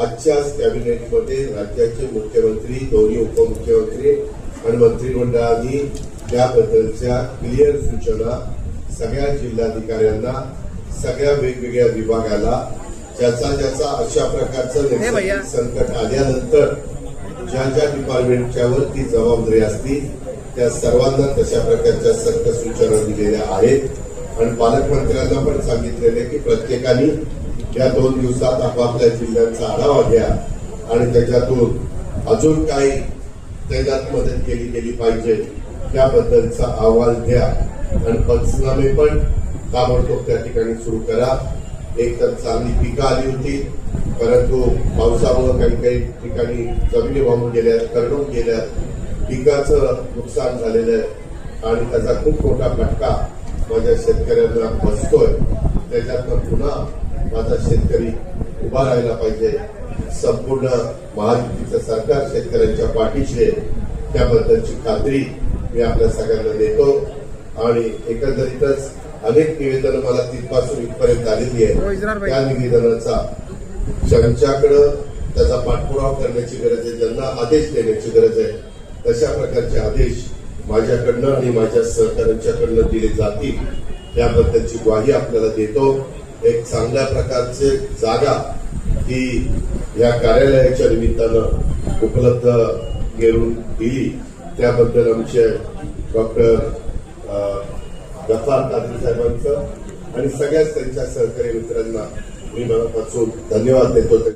आजच्याच कॅबिनेटमध्ये राज्याचे मुख्यमंत्री दोन्ही उपमुख्यमंत्री आणि मंत्रिमंडळाने त्याबद्दलच्या क्लिअर सूचना सगळ्या जिल्हाधिकाऱ्यांना सगळ्या वेगवेगळ्या विभागाला ज्याचा ज्याचा अशा प्रकारचं नैसर्गिक संकट आल्यानंतर ज्या ज्या डिपार्टमेंटच्यावर ती जबाबदारी असती त्या सर्वांना तशा प्रकारच्या सक्त सूचना दिलेल्या आहेत. आणि पालकमंत्र्यांना पण सांगितलेले की प्रत्येकाने या दोन दिवसात आपापल्या जिल्ह्यांचा आढावा घ्या आणि त्याच्यातून अजून काही त्याच्यात मदत केली गेली पाहिजे त्याबद्दलचा अहवाल द्या आणि पंचनामे पण ताबडतोब त्या ठिकाणी सुरू करा. एक तर चांगली पिकं आली होती परंतु पावसामुळे काही काही ठिकाणी जमिनी वाहून गेल्या करडून गेल्या पिकाचं नुकसान झालेलं आहे आणि त्याचा खूप मोठा फटका माझ्या शेतकऱ्यांना बसतोय. त्याच्यातनं पुन्हा माझा शेतकरी उभा राहायला पाहिजे. संपूर्ण महायुतीचं सरकार शेतकऱ्यांच्या पाठीशी आहे. त्याबद्दलची खात्री मी आपल्या सगळ्यांना देतो. आणि एकंदरीतच अनेक निवेदनं मला तिथपासून इथपर्यंत आलेली आहे त्या निवेदनाचा ज्यांच्याकडं त्याचा पाठपुरावा करण्याची गरज आहे ज्यांना आदेश देण्याची गरज आहे तशा प्रकारचे आदेश माझ्याकडनं आणि माझ्या सहकाऱ्यांच्याकडनं दिले जातील. याबद्दलची ग्वाही आपल्याला देतो. एक चांगल्या प्रकारचे जागा ही या कार्यालयाच्या निमित्तानं उपलब्ध करून दिली. त्याबद्दल आमचे डॉक्टर गफार कादरी साहेबांचं आणि सगळ्याच त्यांच्या सहकारी मित्रांना मी मनापासून धन्यवाद देतो.